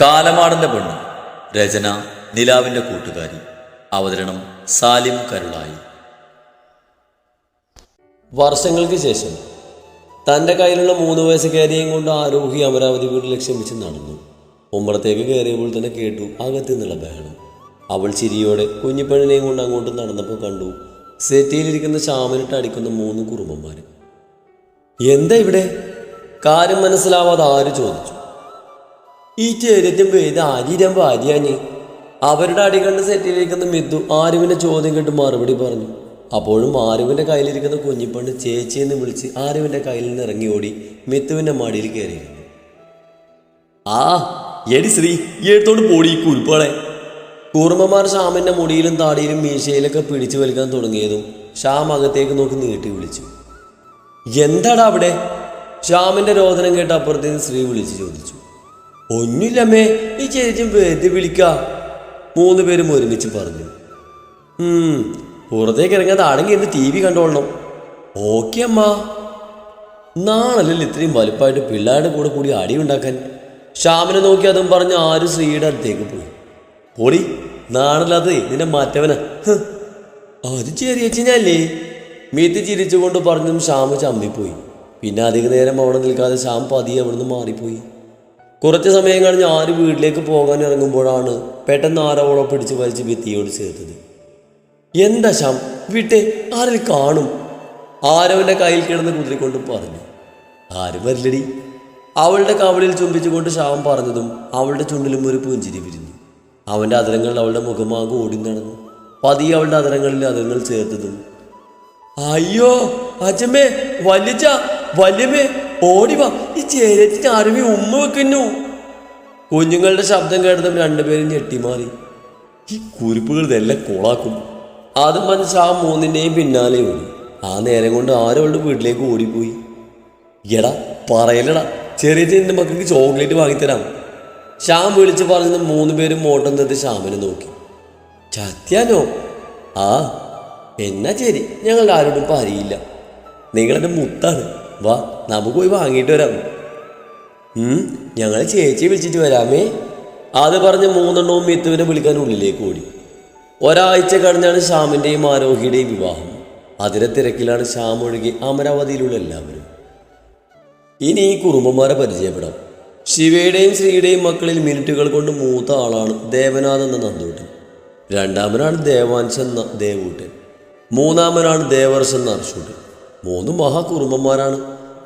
കാലമാടന്റെ പെണ്ണ്. രചന നിലാവിന്റെ കൂട്ടുകാരി. അവതരണം സാലിം കരുളായി. വർഷങ്ങൾക്ക് ശേഷം തന്റെ കയ്യിലുള്ള മൂന്ന് വയസ്സുകാരിയും കൊണ്ട് ആരോഹി അമരാവതി വീട്ടിൽ ക്ഷമിച്ച് നടന്നു. ഉമ്മറത്തേക്ക് കയറിയപ്പോൾ തന്നെ കേട്ടു അകത്തു നിന്നുള്ള ബഹളം. അവൾ ചിരിയോടെ കുഞ്ഞിപ്പെണ്ണിനെയും കൊണ്ട് അങ്ങോട്ട് നടന്നപ്പോൾ കണ്ടു സെറ്റിയിലിരിക്കുന്ന ശാമനിട്ട് അടിക്കുന്ന മൂന്ന് കുറുമ്പന്മാർ എന്താ ഇവിടെ? കാര്യം മനസ്സിലാവാതെ ആര് ചോദിച്ചു? ഈ ചേരറ്റം പേര് ആര്യരം ഭാര്യയാണ് അവരുടെ അടി കണ്ട് സെറ്റിലിരിക്കുന്ന മിത്തു ആരുവിന്റെ ചോദ്യം കേട്ട് മറുപടി പറഞ്ഞു. അപ്പോഴും ആരുവിന്റെ കയ്യിലിരിക്കുന്ന കുഞ്ഞിപ്പണ്ട് ചേച്ചിയെന്ന് വിളിച്ച് ആരുവിന്റെ കയ്യിൽ നിന്ന് ഇറങ്ങി ഓടി മിത്തുവിന്റെ മടിയിൽ കയറിയിരുന്നു. ആ എടി ശ്രീ എടുത്തോണ്ട് പോടി കുരുപ്പാളെ കൂർമ്മമാർ ശ്യാമിന്റെ മുടിയിലും താടിയിലും മീശയിലൊക്കെ പിടിച്ചു വലിക്കാൻ തുടങ്ങിയതും ശ്യാം അകത്തേക്ക് നോക്കി നീട്ടി വിളിച്ചു. എന്താടാ അവിടെ? ശ്യാമിന്റെ രോദനം കേട്ട് അപ്പുറത്തേക്ക് ശ്രീ വിളിച്ചു ചോദിച്ചു. ഒന്നുമില്ലമ്മേ ഈ ചേച്ചി വെറുതെ വിളിക്കാം. മൂന്ന് പേരും ഒരുമിച്ച് പറഞ്ഞു. പുറത്തേക്ക് ഇറങ്ങാതെ അടങ്ങി ഇരുന്ന് ടി വി കണ്ടോളണം. ഓക്കെ അമ്മ. നാളല്ലല്ലോ ഇത്രയും വലുപ്പമായിട്ട് പിള്ളേരുടെ കൂടെ കൂടി അടി ഉണ്ടാക്കാൻ. ശ്യാമിനെ നോക്കി അതും പറഞ്ഞ് ആരും ശ്രീയുടെ അടുത്തേക്ക് പോയി. പോടി നാണല്ലാതെ നിന്നെ മാറ്റവനാ. അത് ചെറിയച്ചനല്ലേ മീത്തി ചിരിച്ചുകൊണ്ട് പറഞ്ഞും ശ്യാമ് ചമ്മിപ്പോയി. പിന്നെ അധിക നേരം അവിടെ നിൽക്കാതെ ശ്യാം പതിയെ അവിടുന്ന് മാറിപ്പോയി. കുറച്ച് സമയം കഴിഞ്ഞ് ആര് വീട്ടിലേക്ക് പോകാൻ ഇറങ്ങുമ്പോഴാണ് പെട്ടെന്ന് ആരോളം പിടിച്ച് വലിച്ച് ഭിത്തിയോട് ചേർത്തത് എന്താ ശ്യാം? വിട്ടെ ആരിൽ കാണും? ആരവന്റെ കയ്യിൽ കിടന്ന് കുതിരിക്കൊണ്ട് പറഞ്ഞു. ആരും വരില്ലടി. അവളുടെ കവളിൽ ചുംബിച്ചുകൊണ്ട് ശാം പറഞ്ഞതും അവളുടെ ചുണ്ടിലും ഒരു പുഞ്ചിരി വിരിഞ്ഞു. അവന്റെ അതിരങ്ങളിൽ അവളുടെ മുഖമാകെ ഓടി നടന്നു. പതിയെ അവളുടെ അതിരങ്ങളിൽ അതിരങ്ങൾ ചേർത്തതും അയ്യോ അച്ഛമ്മേ വലിച്ച വല്യമ്മേ ഓടി വാ. ഈ ചേരത്തിന് അരുവി ഉമ്മ വെക്കുന്നു. കുഞ്ഞുങ്ങളുടെ ശബ്ദം കേട്ടതും രണ്ടുപേരും ഞെട്ടിമാറി. ഈ കുരിപ്പുകൾ ഇതെല്ലാം കോളാക്കും. അത് മനസ്സ് ആ മൂന്നിന്റെയും പിന്നാലെ ഓടി. ആ നേരം കൊണ്ട് ആരും അവളുടെ വീട്ടിലേക്ക് ഓടിപ്പോയി. എടാ പറയലടാ ചെറിയ ചെറിയ മക്കൾക്ക് ചോക്ലേറ്റ് വാങ്ങിത്തരാം. ശ്യാം വിളിച്ച് പറഞ്ഞത് മൂന്ന് പേരും ഓട്ടം നിർത്തി ശ്യാമിനെ നോക്കി. ചത്യാനോ? ആ എന്നാ ശരി. ഞങ്ങളുടെ ആരോടും ഇപ്പം അറിയില്ല നിങ്ങളെന്റെ മുത്താണ്. വാ നമുക്ക് പോയി വാങ്ങിയിട്ട് വരാം. ഞങ്ങൾ ചേച്ചിയെ വിളിച്ചിട്ട് വരാമേ. അത് പറഞ്ഞ് മൂന്നെണ്ണവും മിത്തുവിനെ വിളിക്കാൻ ഉള്ളിലേക്ക് ഓടി. ഒരാഴ്ച കഴിഞ്ഞാണ് ശ്യാമിന്റെയും ആരോഹിയുടെയും വിവാഹം. അതിലെ തിരക്കിലാണ് ശ്യാം ഒഴുകി അമരാവതിയിലുള്ള എല്ലാവരും. ഇനി ഈ കുറുമ്പന്മാരെ പരിചയപ്പെടാം. ശിവയുടെയും ശ്രീയുടെയും മക്കളിൽ മിനിറ്റുകൾ കൊണ്ട് മൂത്ത ആളാണ് ദേവനാഥ് എന്ന നന്ദൂട്ടൻ. രണ്ടാമനാണ് ദേവാൻസ് എന്ന ദേവൂട്ടൻ. മൂന്നാമനാണ് ദേവർസ് എന്ന അർഷൂട്ടൻ മൂന്ന് മഹാകുറുമ്പന്മാരാണ്.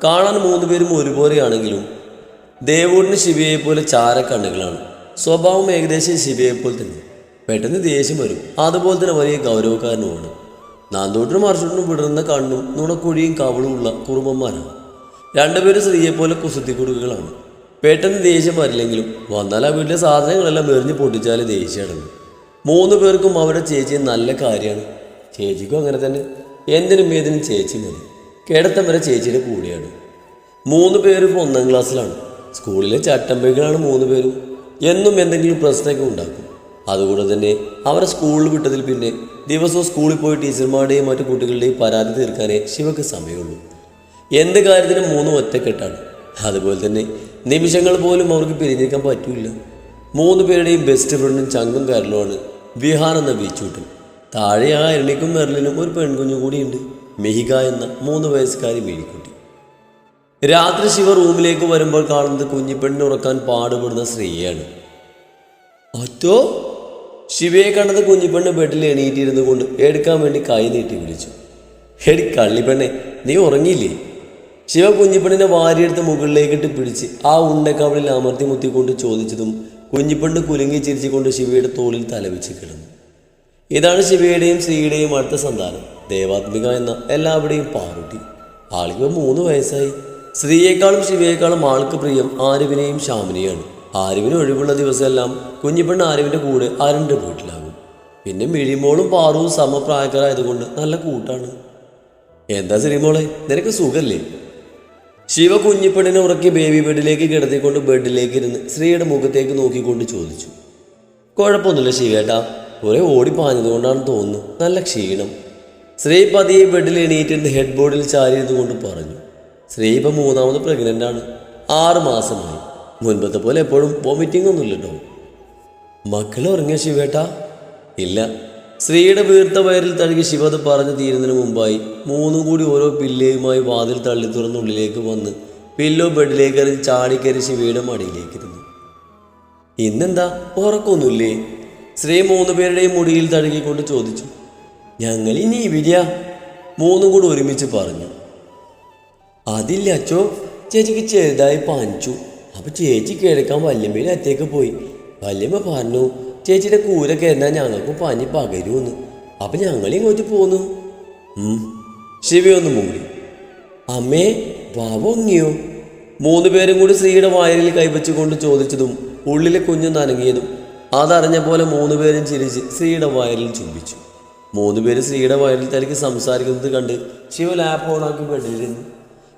കാണാൻ മൂന്ന് പേരും ഒരുപോലെയാണെങ്കിലും ദേവൂടിന് ശിവയെ പോലെ ചാരക്കണ്ണുകളാണ്. സ്വഭാവം ഏകദേശം ശിവയെ പോലെ തന്നെ. പെട്ടെന്ന് ദേഷ്യം വരും. അതുപോലെ തന്നെ വലിയ ഗൗരവക്കാരനുമാണ്. നാന്തോട്ടിനും മറിച്ചോട്ടിനും വിടർന്ന കണ്ണും നുണക്കുഴിയും കവളും ഉള്ള കുറുമ്പന്മാരാണ്. രണ്ടുപേരും സ്ത്രീയെ പോലെ കുസൃതി കൊടുക്കുകളാണ് പെട്ടെന്ന് ദേഷ്യം വരില്ലെങ്കിലും വന്നാൽ ആ വീട്ടിലെ സാധനങ്ങളെല്ലാം എറിഞ്ഞ് പൊട്ടിച്ചാൽ ദേഷ്യം അടങ്ങും മൂന്ന് പേർക്കും അവരുടെ ചേച്ചി നല്ല കാര്യമാണ്. ചേച്ചിക്കും അങ്ങനെ തന്നെ. എന്തിനും ഏതിനും ചേച്ചി മതി. കിടത്തം വരെ ചേച്ചിയുടെ കൂടെയാണ്. മൂന്ന് പേരും ഒന്നാം ക്ലാസ്സിലാണ്. സ്കൂളിലെ ചട്ടമ്പൈകളാണ് മൂന്ന് പേരും. എന്നും എന്തെങ്കിലും പ്രശ്നമൊക്കെ ഉണ്ടാക്കും. അതുകൊണ്ട് തന്നെ അവരെ സ്കൂളിൽ വിട്ടതിൽ പിന്നെ ദിവസവും സ്കൂളിൽ പോയി ടീച്ചർമാരുടെയും മറ്റു കുട്ടികളുടെയും പരാതി തീർക്കാനേ ശിവക്ക് സമയമുള്ളൂ. എന്ത് കാര്യത്തിനും മൂന്നും ഒറ്റക്കെട്ടാണ്. അതുപോലെ തന്നെ നിമിഷങ്ങൾ പോലും അവർക്ക് പിരിഞ്ഞിരിക്കാൻ പറ്റില്ല മൂന്ന് പേരുടെയും ബെസ്റ്റ് ഫ്രണ്ടും ചങ്കും കാരലുമാണ് വിഹാൻ എന്ന ബീച്ചൂട്ടൻ താഴെ ആ എണ്ണിക്കും മെർലിനും ഒരു പെൺകുഞ്ഞു കൂടിയുണ്ട്. മെഹിക എന്ന മൂന്ന് വയസ്സുകാരി മേരിക്കുട്ടി രാത്രി ശിവ റൂമിലേക്ക് വരുമ്പോൾ കാണുന്നത് കുഞ്ഞിപ്പെണ്ണിനെ ഉറക്കാൻ പാടുപെടുന്ന സ്ത്രീയാണ് അറ്റോ? ശിവയെ കണ്ടത് കുഞ്ഞിപ്പെണ്ണ് ബെഡിൽ എണീറ്റിരുന്നു കൊണ്ട് എടുക്കാൻ വേണ്ടി കൈ നീട്ടി വിളിച്ചു. എടി കള്ളിപ്പെണ്ണെ നീ ഉറങ്ങിയില്ലേ? ശിവ കുഞ്ഞിപ്പെണ്ണിനെ വാരിയെടുത്ത് മുകളിലേക്കിട്ട് പിടിച്ച് ആ ഉണ്ടക്കവളിൽ അമർത്തി മുത്തിക്കൊണ്ട് ചോദിച്ചതും കുഞ്ഞിപ്പെണ്ണ് കുലുങ്ങി ചിരിച്ചുകൊണ്ട് ശിവയുടെ തോളിൽ തലവെച്ച് കിടന്നു. ഇതാണ് ശിവയുടെയും ശ്രീയുടെയും അടുത്ത സന്താനം ദേവാത്മിക എന്ന എല്ലാവരുടെയും പാർവതി. ആൾക്ക് മൂന്ന് വയസ്സായി. സ്ത്രീയേക്കാളും ശിവയേക്കാളും ആൾക്ക് പ്രിയം ആരുവിനെയും ശ്യാമിനെയാണ്. ആരുവിന് ഒഴിവുള്ള ദിവസമെല്ലാം കുഞ്ഞിപ്പെണ്ണ് ആരുവിന്റെ കൂടെ ആരുടെ വീട്ടിലാകും. പിന്നെ മിഴിമോളും പാറുവും സമപ്രായക്കാരായതുകൊണ്ട് നല്ല കൂട്ടാണ്. എന്താ ശ്രീമോളെ നിനക്ക് സുഖല്ലേ? ശിവ കുഞ്ഞിപ്പെണ്ണിനെ ഉറക്കി ബേബി ബെഡിലേക്ക് കിടത്തിക്കൊണ്ട് ബെഡിലേക്ക് ഇരുന്ന് ശ്രീയുടെ മുഖത്തേക്ക് നോക്കിക്കൊണ്ട് ചോദിച്ചു. കുഴപ്പമൊന്നുമില്ല ശിവേട്ടാ കുറെ ഓടി പാഞ്ഞതുകൊണ്ടാണ് തോന്നുന്നു നല്ല ക്ഷീണം. ശ്രീ പതിയെ ബെഡിൽ എണീറ്റിരുന്ന് ഹെഡ് ബോർഡിൽ ചാരിയതുകൊണ്ട് കൊണ്ട് പറഞ്ഞു ശ്രീ ഇപ്പം മൂന്നാമത് പ്രഗ്നന്റ് ആണ്. ആറ് മാസമായി. മുൻപത്തെ പോലെ എപ്പോഴും വോമിറ്റിംഗ് ഒന്നുമില്ല കേട്ടോ മക്കൾ ഉറങ്ങിയ ശിവേട്ട? ഇല്ല. സ്ത്രീയുടെ വീർത്ത വയറിൽ തഴുകി ശിവ അത് പറഞ്ഞു തീരുന്നതിന് മുമ്പായി മൂന്നും കൂടി ഓരോ പില്ലയുമായി വാതിൽ തള്ളി തുറന്ന് ഉള്ളിലേക്ക് വന്ന് പില്ലോ ബെഡിലേക്ക് ചാടിക്കയറി ശിവയുടെ മടിയിലേക്കിരുന്നു. ഇന്നെന്താ? ഉറക്കൊന്നുമില്ലേ ശ്രീ മൂന്ന് പേരുടെയും മുടിയിൽ തഴുകിക്കൊണ്ട് ചോദിച്ചു ഞങ്ങൾ ഇനി ഇവിടെയാ മൂന്നും കൂടി ഒരുമിച്ച് പറഞ്ഞു അതില്ല അച്ചോ ചേച്ചിക്ക് ചെറുതായി പാനിച്ചു അപ്പൊ ചേച്ചി കിഴക്കാൻ വല്യമ്മയുടെ അത്തേക്ക് പോയി. വല്യമ്മ പറഞ്ഞു ചേച്ചിയുടെ കൂര കയറുന്ന ഞങ്ങൾക്ക് പനി പകരുമെന്ന്. അപ്പൊ ഞങ്ങൾ ഇങ്ങോട്ട് പോന്നു. ഉം. ശിവ ഒന്ന് മൂടി അമ്മേ വാവൊങ്ങിയോ മൂന്ന് പേരും കൂടി സ്ത്രീയുടെ വായലിൽ കൈവച്ചുകൊണ്ട് ചോദിച്ചതും ഉള്ളിലെ കുഞ്ഞു നനങ്ങിയതും അതറിഞ്ഞ പോലെ മൂന്ന് പേരും ചിരിച്ച് സ്ത്രീയുടെ വയലിൽ ചുംബിച്ചു മൂന്ന് പേര് സ്ത്രീയുടെ വയലിൽ തനിക്ക് സംസാരിക്കുന്നത് കണ്ട് ശിവ ലാപ്പ് ഓണാക്കി ബെഡിലിരുന്നു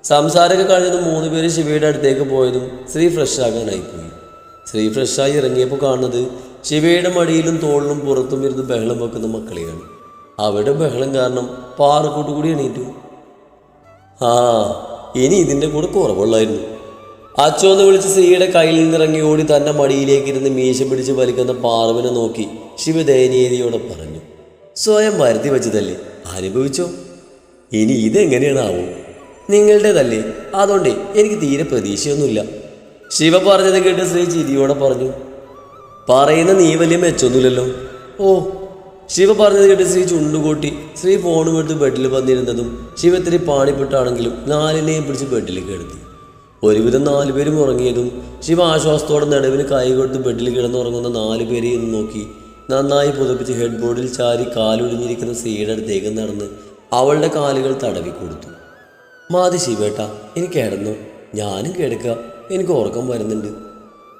സംസാരമൊക്കെ കഴിഞ്ഞതും മൂന്ന് പേര് ശിവയുടെ അടുത്തേക്ക് പോയതും സ്ത്രീ ഫ്രഷ് ആകാനായി പോയി. സ്ത്രീ ഫ്രഷായി ഇറങ്ങിയപ്പോൾ കാണുന്നത് ശിവയുടെ മടിയിലും തോളിലും പുറത്തും ഇരുന്ന് ബഹളം വെക്കുന്ന മക്കളെയാണ്. അവരുടെ ബഹളം കാരണം പാറക്കൂട്ട് കൂടി എണീറ്റു. ആ ഇനി ഇതിന്റെ കൂടെ കുറവുള്ളായിരുന്നു. അച്ചോന്ന് വിളിച്ച് സ്ത്രീയുടെ കയ്യിൽ നിന്നിറങ്ങി ഓടി തന്റെ മടിയിലേക്ക് ഇരുന്ന് മീശ പിടിച്ച് വലിക്കുന്ന പാർവിനെ നോക്കി ശിവ ദയനീയതയോടെ പറഞ്ഞു സ്വയം വരുത്തി വെച്ചതല്ലേ? അനുഭവിച്ചോ? ഇനി ഇതെങ്ങനെയാണാവോ? നിങ്ങളുടേതല്ലേ? അതുകൊണ്ട് എനിക്ക് തീരെ പ്രതീക്ഷയൊന്നുമില്ല. ശിവ പറഞ്ഞത് കേട്ട് ശ്രീ ചിരിയോടെ പറഞ്ഞു പറയുന്ന നീ വലിയ മെച്ചൊന്നുമില്ലല്ലോ. ഓ. ശിവ പറഞ്ഞത് കേട്ട് ശ്രീ ചുണ്ടുകൂട്ടി ശ്രീ ഫോണും എടുത്ത് ബെഡിൽ വന്നിരുന്നതും ശിവ ഇത്തിരി പാണിപ്പെട്ടാണെങ്കിലും നാലിനെയും പിടിച്ച് ബെഡിലേക്ക് കിടത്തി ഒരുവിധം നാലുപേരും ഉറങ്ങിയതും ശിവ ആശ്വാസത്തോടെ നടുവിന് കൈകൊടുത്ത് ബെഡിൽ കിടന്നുറങ്ങുന്ന നാലു പേരെയും നോക്കി. നന്നായി പുതപ്പിച്ച് ഹെഡ് ബോർഡിൽ ചാരി കാലൊടിഞ്ഞിരിക്കുന്ന സ്ത്രീയുടെ അടുത്തേക്ക് നടന്ന് അവളുടെ കാലുകൾ തടവി കൊടുത്തു. മാതി ശിവേട്ട എനിക്ക് കിടന്നു. ഞാനും കിടക്കുക. എനിക്ക് ഉറക്കം വരുന്നുണ്ട്.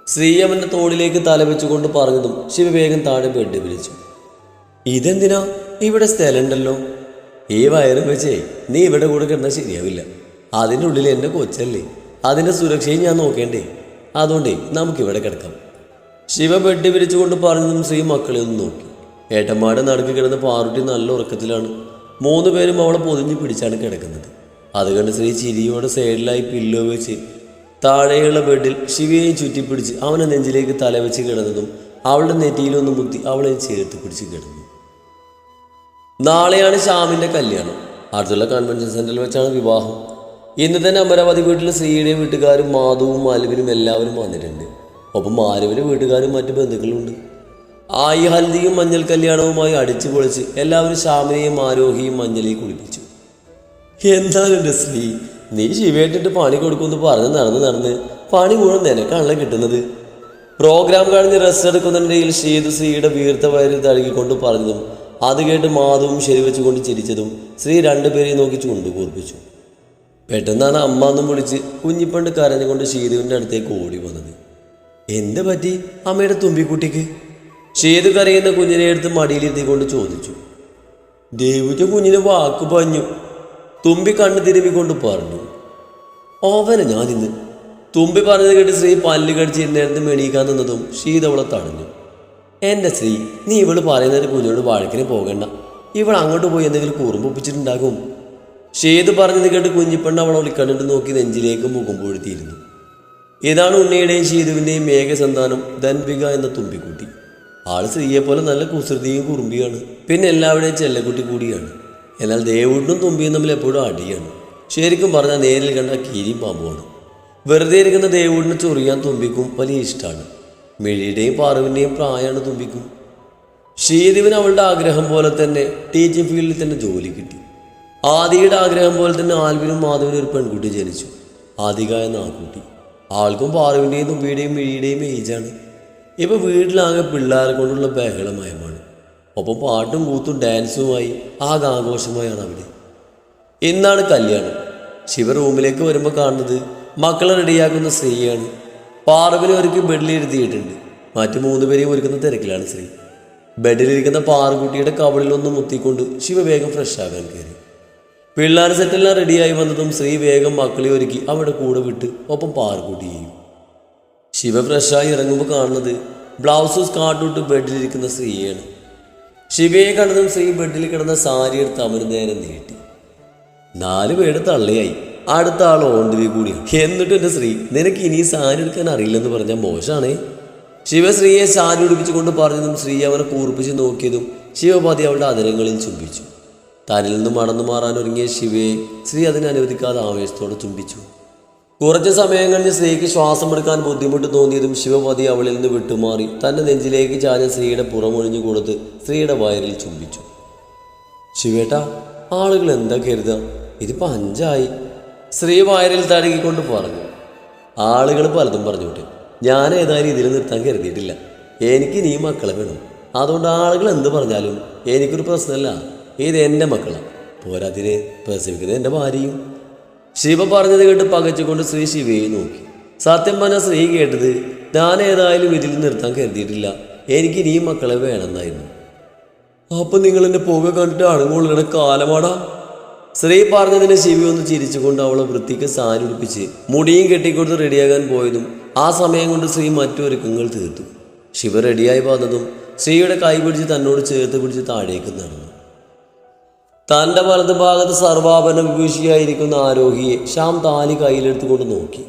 ശ്രീ അവന്റെ തോളിലേക്ക് തല വെച്ചുകൊണ്ട് പറഞ്ഞതും ശിവ വേഗം താഴെ ബെഡ് വിളിച്ചു ഇതെന്തിനാ? ഇവിടെ സ്ഥലമുണ്ടല്ലോ. ഈ വയറും വെച്ചേ നീ ഇവിടെ കൂടെ കിടന്നാൽ ശരിയാവില്ല. അതിന്റെ ഉള്ളിൽ എന്റെ കൊച്ചല്ലേ. അതിന്റെ സുരക്ഷയും ഞാൻ നോക്കേണ്ടേ. അതുകൊണ്ടേ നമുക്കിവിടെ കിടക്കാം. ശിവ ബെഡ് വിരിച്ചുകൊണ്ട് പറഞ്ഞതും ശ്രീ മക്കളെ ഒന്ന് നോക്കി. ഏട്ടന്മാരുടെ നടുക്ക് കിടന്ന പാറുട്ടി നല്ല ഉറക്കത്തിലാണ്. മൂന്ന് പേരും അവളെ പൊതിഞ്ഞ് പിടിച്ചാണ് കിടക്കുന്നത്. അത് കണ്ട് ശ്രീ ചിരിയോടെ സൈഡിലായി പില്ലോ വെച്ച് താഴെയുള്ള ബെഡിൽ ശിവയെയും ചുറ്റിപ്പിടിച്ച് അവനെ നെഞ്ചിലേക്ക് തല വെച്ച് കിടന്നതും അവളുടെ നെറ്റിയിലൊന്ന് മുത്തി അവളെ ചേർത്ത് പിടിച്ച് കിടന്നു. നാളെയാണ് ശ്യാമിന്റെ കല്യാണം. അടുത്തുള്ള കൺവെൻഷൻ സെന്ററിൽ വെച്ചാണ് വിവാഹം. ഇന്ന് തന്നെ അമരാവതി വീട്ടിൽ ശ്രീയുടെ വീട്ടുകാരും മാധവും മാലുവിനും എല്ലാവരും വന്നിട്ടുണ്ട്. ഒപ്പം മാലുവിന്റെ വീട്ടുകാരും മറ്റു ബന്ധുക്കളുണ്ട് ആയി ഹൽദിയും മഞ്ഞൾ കല്യാണവുമായി അടിച്ചു പൊളിച്ച് എല്ലാവരും ശ്യാമിനെയും ആരോഹിയും മഞ്ഞളിൽ കുളിപ്പിച്ചു. എന്താണ് സ്ത്രീ? നീ ശിവേട്ടിട്ട് പണി കൊടുക്കുമെന്ന് പറഞ്ഞ് നടന്ന് നടന്ന് പണി മുഴുവൻ നിനക്കാണല്ലോ കിട്ടുന്നത്. പ്രോഗ്രാം കഴിഞ്ഞ് റെസ്റ്റ് എടുക്കുന്നതിനിടയിൽ ശ്രീത് ശ്രീയുടെ വീർത്ത വയറിൽ തഴുകിക്കൊണ്ട് പറഞ്ഞതും അത് കേട്ട് മാധവും ശരിവെച്ചുകൊണ്ട് ചിരിച്ചതും ശ്രീ രണ്ടുപേരെയും നോക്കി ചുണ്ടു കൂർപ്പിച്ചു പെട്ടെന്നാണ് അമ്മ എന്നും വിളിച്ച് കുഞ്ഞിപ്പണ്ട് കരഞ്ഞുകൊണ്ട് ഷീതുവിന്റെ അടുത്തേക്ക് ഓടി വന്നത്. എന്ത് പറ്റി അമ്മയുടെ തുമ്പിക്കുട്ടിക്ക്? ഷീതു കരയുന്ന കുഞ്ഞിനെ എടുത്ത് മടിയിലെത്തിക്കൊണ്ട് ചോദിച്ചു. ദേവുറ്റ കുഞ്ഞിന് വാക്ക് പഞ്ഞു. തുമ്പി കണ്ണു തിരുമ്മിക്കൊണ്ട് പറഞ്ഞു. ഓവനെ ഞാനിന്ന്. തുമ്പി പറഞ്ഞത് കേട്ട് ശ്രീ പല്ല് കടിച്ച് ഇരുന്നേരത്ത് മെണീക്കാൻ നിന്നതും ഷീത അവളെ തടഞ്ഞു. എന്റെ ശ്രീ നീ ഇവൾ പറയുന്നതിന് കുഞ്ഞോട് വഴക്കിന് പോകണ്ട. ഇവൾ അങ്ങോട്ട് പോയി എന്തെങ്കിലും കുറുമ്പൊപ്പിച്ചിട്ടുണ്ടാകും ഷീത് പറഞ്ഞത് കേട്ട് കുഞ്ഞിപ്പെണ്ണ് അവളെ വിളിക്കാനിട്ട് നോക്കി നെഞ്ചിലേക്ക് മുഖം പൊഴുത്തിയിരുന്നു. ഇതാണ് ഉണ്ണിയുടെയും ഷീതുവിന്റെയും മേഘസന്താനം ധൻവിക എന്ന തുമ്പിക്കുട്ടി. ആൾ സ്ത്രീയെ പോലെ നല്ല കുസൃതിയും കുറുമ്പിയാണ് പിന്നെ എല്ലാവരുടെയും ചെല്ലക്കുട്ടി കൂടിയാണ്. എന്നാൽ ദേവൂട്ടിനും തുമ്പിയും തമ്മിൽ എപ്പോഴും അടിയാണ്. ശരിക്കും പറഞ്ഞാൽ നേരിൽ കണ്ട കീരിയും പാമ്പുമാണ്. വെറുതെ ഇരിക്കുന്ന ദേവൂട്ടിനെ ചൊറിയാൻ തുമ്പിക്കും വലിയ ഇഷ്ടമാണ് മിഴിയുടെയും പാറുവിന്റെയും പ്രായമാണ് തുമ്പിക്കും. ശ്രീദേവിന് അവളുടെ ആഗ്രഹം പോലെ തന്നെ ടീച്ചിങ് ഫീൽഡിൽ തന്നെ ജോലി കിട്ടി. ആദിയുടെ ആഗ്രഹം പോലെ തന്നെ ആൽവിനും മാധവിനും ഒരു പെൺകുട്ടി ജനിച്ചു. ആദിക എന്ന ആൺകുട്ടി. ആൾക്കും പാറുവിന്റെയും തുമ്പിയുടെയും മിഴിയുടെയും ഏജാണ്. ഇപ്പൊ വീട്ടിലാകെ പിള്ളേരെ കൊണ്ടുള്ള ബഹളമയമാണ്. ഒപ്പം പാട്ടും കൂത്തും ഡാൻസുമായി ആകെ ആഘോഷമായാണ് അവിടെ. ഇന്നാണ് കല്യാണം. ശിവ റൂമിലേക്ക് വരുമ്പോൾ കാണുന്നത് മക്കളെ റെഡിയാക്കുന്ന സ്ത്രീയാണ്. പാറവിനെ ഒരുക്കി ബെഡിലിരുത്തിയിട്ടുണ്ട് മറ്റു മൂന്ന് പേരെയും ഒരുക്കുന്ന തിരക്കിലാണ് സ്ത്രീ. ബെഡിലിരിക്കുന്ന പാറുകുട്ടിയുടെ കവളിൽ ഒന്ന് മുത്തിക്കൊണ്ട് ശിവ വേഗം ഫ്രഷ് ആകാൻ കയറി. പിള്ളേർ സെറ്റെല്ലാം റെഡിയായി വന്നതും ശ്രീ വേഗം മക്കളെ ഒരുക്കി അവിടെ കൂടെ വിട്ട് ഒപ്പം പാറുകൂട്ടി ശിവ ഫ്രഷായി ഇറങ്ങുമ്പോൾ കാണുന്നത് ബ്ലൗസും സ്കാർട്ടും ബെഡിലിരിക്കുന്ന സ്ത്രീയാണ്. ശിവയെ കണ്ടതും സ്ത്രീ ബെഡിൽ കിടന്ന സാരി എടുത്ത് അവന് നേരെ നീട്ടി. നാല് പേര് തള്ളയായി. അടുത്ത ആൾ ഓണ്ടിവി കൂടി എന്നിട്ട് എന്റെ ശ്രീ നിനക്ക് ഇനി സാരി എടുക്കാൻ അറിയില്ലെന്ന് പറഞ്ഞാൽ മോശമാണേ ശിവശ്രീയെ സാരി ഉടുപ്പിച്ചുകൊണ്ട് പറഞ്ഞതും ശ്രീ അവനെ കൂർപ്പിച്ച് നോക്കിയതും ശിവപാതി അവളുടെ അതിരങ്ങളിൽ ചുംബിച്ചു. തന്നിൽ നിന്നും മടന്നു മാറാൻ ഒരുങ്ങിയ ശിവയെ സ്ത്രീ അതിനെ അനുവദിക്കാതെ ആവേശത്തോടെ ചുംബിച്ചു. കുറച്ച് സമയം കഴിഞ്ഞ് സ്ത്രീക്ക് ശ്വാസമെടുക്കാൻ ബുദ്ധിമുട്ട് തോന്നിയതും ശിവപതി അവളിൽ നിന്ന് വിട്ടുമാറി തന്റെ നെഞ്ചിലേക്ക് ചാഞ്ഞ സ്ത്രീയുടെ പുറമൊഴിഞ്ഞു കൊടുത്ത് സ്ത്രീയുടെ വയറിൽ ചുംബിച്ചു. ശിവേട്ട ആളുകൾ എന്താ കരുതുക ഇതിപ്പോ അഞ്ചായി. സ്ത്രീ വയറിൽ തഴുകിക്കൊണ്ട് പറഞ്ഞു. ആളുകൾ പലതും പറഞ്ഞോട്ടെ ഞാൻ ഏതായാലും ഇതിൽ നിർത്താൻ കരുതിയിട്ടില്ല. എനിക്ക് നീ മക്കളെ വേണം. അതുകൊണ്ട് ആളുകൾ എന്ത് പറഞ്ഞാലും എനിക്കൊരു പ്രശ്നമല്ല. ഇത് എന്റെ മക്കളാണ് പോരാതിന് പ്രസവിക്കുന്നത് എന്റെ ഭാര്യയും. ശിവ പറഞ്ഞത് കേട്ട് പകച്ചുകൊണ്ട് ശ്രീ ശിവയെ നോക്കി. സത്യം പറഞ്ഞ ശ്രീ കേട്ടത് ഞാൻ ഏതായാലും ഇതിൽ നിർത്താൻ കരുതിയിട്ടില്ല. എനിക്ക് ഇനിയും മക്കളെ വേണമെന്നായിരുന്നു. അപ്പൊ നിങ്ങൾ എന്നെ പുക കണ്ടിട്ട് അണങ്ങുള്ള കാലമാടാ? ശ്രീ പറഞ്ഞതിന് ശിവി ഒന്ന് ചിരിച്ചുകൊണ്ട് അവളെ വൃത്തിക്ക് സാരി ഉടുപ്പിച്ച് മുടിയും കെട്ടിക്കൊടുത്ത് റെഡിയാകാൻ പോയതും ആ സമയം കൊണ്ട് ശ്രീ മറ്റൊരുക്കങ്ങൾ തീർത്തു. ശിവ റെഡിയായി വന്നതും ശ്രീയുടെ കൈ പിടിച്ച് തന്നോട് ചേർത്ത് പിടിച്ച് താഴേക്ക് നടന്നു. തന്റെ വലത് ഭാഗത്ത് സർവാഭരണ വിഭൂഷിയായിരിക്കുന്ന ആരോഹിയെ ശ്യാം താലി കയ്യിലെടുത്തുകൊണ്ട് നോക്കി.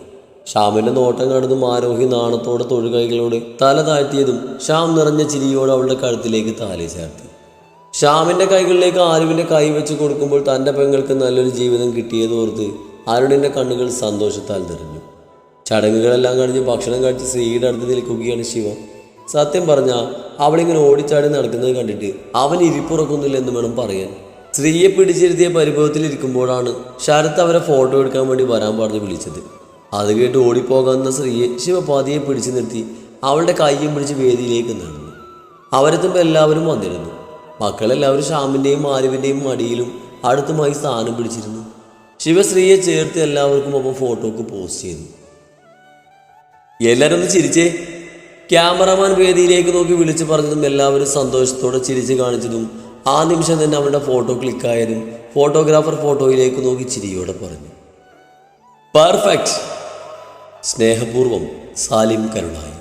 ശ്യാമിന്റെ നോട്ടം കണ്ടതും ആരോഹി നാണത്തോടെ തൊഴുകൈകളോട് തല താഴ്ത്തിയതും ശ്യാം നിറഞ്ഞ ചിരിയോടെ അവളുടെ കഴുത്തിലേക്ക് താലി ചേർത്തി. ശ്യാമിന്റെ കൈകളിലേക്ക് ആരുവിന്റെ കൈ വെച്ച് കൊടുക്കുമ്പോൾ തന്റെ പെങ്ങൾക്ക് നല്ലൊരു ജീവിതം കിട്ടിയതോർത്ത് അരുണിന്റെ കണ്ണുകൾ സന്തോഷത്താൽ നിറഞ്ഞു. ചടങ്ങുകളെല്ലാം കഴിഞ്ഞ് ഭക്ഷണം കഴിച്ച് സ്ത്രീയുടെ അടുത്ത് നിൽക്കുകയാണ് ശിവ. സത്യം പറഞ്ഞാൽ അവളിങ്ങനെ ഓടിച്ചാടി നടക്കുന്നത് കണ്ടിട്ട് അവൻ ഇരിപ്പുറക്കുന്നില്ല എന്ന് വേണം പറയാൻ. സ്ത്രീയെ പിടിച്ചിരുത്തിയ പരിഭവത്തിൽ ഇരിക്കുമ്പോഴാണ് ശരത്ത് അവരെ ഫോട്ടോ എടുക്കാൻ വേണ്ടി വരാൻ പറഞ്ഞ് വിളിച്ചത്. അത് കേട്ട് ഓടിപ്പോകാവുന്ന സ്ത്രീയെ ശിവപാതിയെ പിടിച്ചു നിർത്തി അവളുടെ കൈയും പിടിച്ച് വേദിയിലേക്ക് നടന്നു. അവരെത്തുമ്പോൾ എല്ലാവരും വന്നിരുന്നു. മക്കളെല്ലാവരും ശ്യാമിന്റെയും ആരുവിന്റെയും മടിയിലും അടുത്തുമായി സ്ഥാനം പിടിച്ചിരുന്നു. ശിവശ്രീയെ ചേർത്ത് എല്ലാവർക്കും ഒപ്പം ഫോട്ടോക്ക് പോസ്റ്റ് ചെയ്തു. എല്ലാവരും ഒന്ന് ചിരിച്ചേ. ക്യാമറമാൻ വേദിയിലേക്ക് നോക്കി വിളിച്ചു പറഞ്ഞതും എല്ലാവരും സന്തോഷത്തോടെ ചിരിച്ച് കാണിച്ചതും ആ നിമിഷം തന്നെ അവരുടെ ഫോട്ടോ ക്ലിക്കായതും ഫോട്ടോഗ്രാഫർ ഫോട്ടോയിലേക്ക് നോക്കി ചിരിയോടെ പറഞ്ഞു. പെർഫെക്റ്റ് സ്നേഹപൂർവം സാലിം കരുണായി.